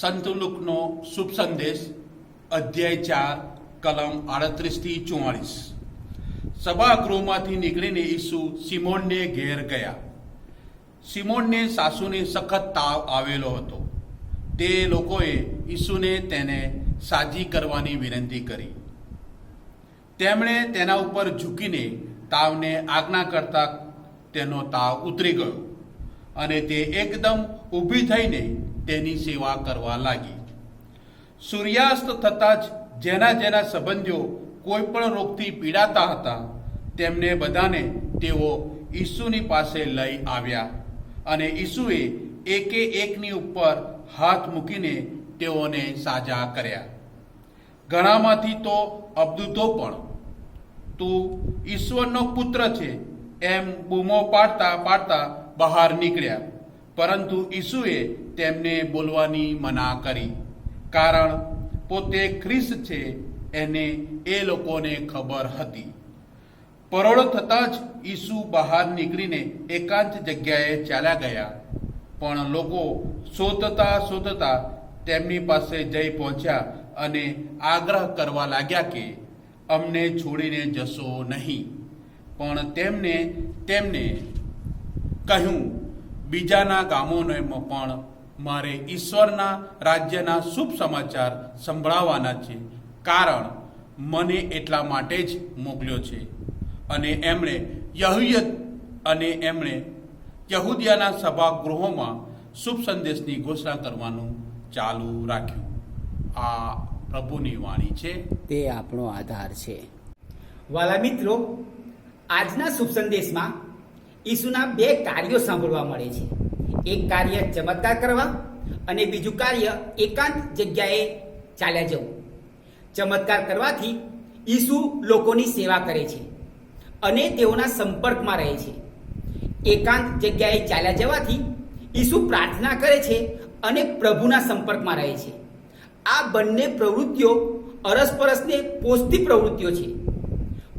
સંત લુકનો શુભ સંદેશ, અધ્યાય ચાર, કલમ આડત્રીસથી ચુમ્માળીસ સભાગૃહમાંથી નીકળીને ઈસુ સિમોનને ઘેર ગયા. સિમોનને સાસુને સખત તાવ આવેલો હતો. તે લોકોએ ઈસુને તેને સાજી કરવાની વિનંતી કરી. તેમણે તેના ઉપર ઝૂકીને તાવને આજ્ઞા કરતા તેનો તાવ ઉતરી ગયો. અને તે એકદમ ઊભી થઈને તેની સેવા કરવા લાગી. સૂર્યાસ્ત થતાં જ જેના જેના સંબંધીઓ કોઈ પણ રોગથી પીડાતા હતા, તેમને બધાને તેઓ ઈસુની પાસે લઈ આવ્યા અને ઈસુએ એકે એકની ઉપર હાથ મૂકીને તેઓને સાજા કર્યા. ઘણામાંથી તો અબદૂતો પણ. તું ઈશ્વરનો પુત્ર છે એમ બૂમો પાડતા પાડતા બહાર નીકળ્યા. પરંતુ ઈસુએ તેમને બોલવાની મના કરી. કારણ પોતે ખ્રિસ્ત છે, એને એ લોકોને ખબર હતી. પરોળ થતાં જ ઈસુ બહાર નીકળીને એકાંત જગ્યાએ ચાલ્યા ગયા. પણ લોકો શોધતા શોધતા તેમની પાસે જઈ પહોંચ્યા અને આગ્રહ કરવા લાગ્યા કે અમને છોડીને જશો નહીં. પણ તેમને તેમને કહ્યું, બીજાના ગામોને પણ મારે ઈશ્વરના રાજ્યના શુભ સમાચાર સંભળાવવાના છે. કારણ મને એટલા માટે જ મોકલ્યો છે. અને એમણે યહુયત અને એમણે યહૂદિયાના સભાગૃહોમાં શુભ સંદેશની ઘોષણા કરવાનું ચાલુ રાખ્યું. આ પ્રભુની વાણી છે. તે આપણો આધાર છે. વાલા મિત્રો, આજના શુભ સંદેશમાં ઈસુના બે કાર્યો સાંભળવા મળે છે. એક કાર્ય ચમત્કાર કરવા અને બીજું કાર્ય એકાંત જગ્યાએ ચાલ્યા જવું. ચમત્કાર કરવાથી ઈસુ લોકોની સેવા કરે છે અને તેઓના સંપર્કમાં રહે છે. એકાંત જગ્યાએ ચાલ્યા જવાથી ઈસુ પ્રાર્થના કરે છે અને પ્રભુના સંપર્કમાં રહે છે. આ બંને પ્રવૃત્તિઓ અરસપરસને પોષતી પ્રવૃત્તિઓ છે.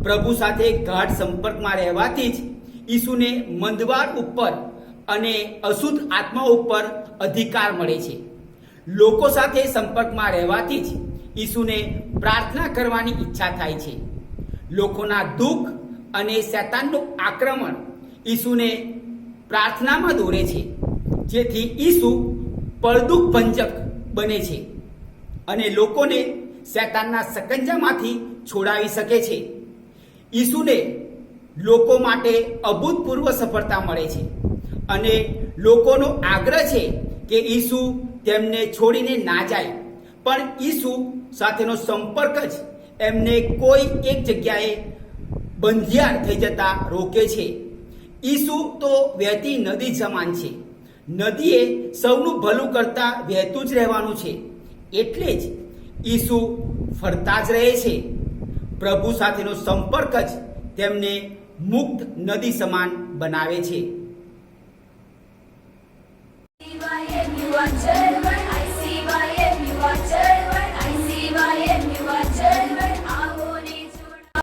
પ્રભુ સાથે ગાઢ સંપર્કમાં રહેવાથી જ ઈસુને મંદવાર ઉપર અને અશુદ્ધ આત્મા ઉપર અધિકાર મળે છે. લોકો સાથે સંપર્કમાં રહેવાથી જ ઈસુને પ્રાર્થના કરવાની ઈચ્છા થાય છે. લોકોના દુઃખ અને શૈતાનનું આક્રમણ ઈસુને પ્રાર્થનામાં દોરે છે. જેથી ઈસુ પડદુખ ભંજક બને છે અને લોકોને શૈતાનના સકંજામાંથી છોડાવી શકે છે. ઈસુને લોકો માટે અભૂતપૂર્વ સફળતા મળે છે. અને લોકોનો આગ્રહ છે કે ઈસુ તેમને છોડીને ના જાય. પણ ઈસુ સાથેનો સંપર્ક જ એમને કોઈ એક જગ્યાએ બંધિયાર થઈ જતા રોકે છે. ઈસુ તો વહેતી નદી સમાન છે. નદીએ સૌનું ભલું કરતા વહેતું જ રહેવાનું છે. એટલે જ ઈસુ ફરતા જ રહે છે. પ્રભુ સાથેનો સંપર્ક જ તેમને મુક્ત નદી સમાન બનાવે છે.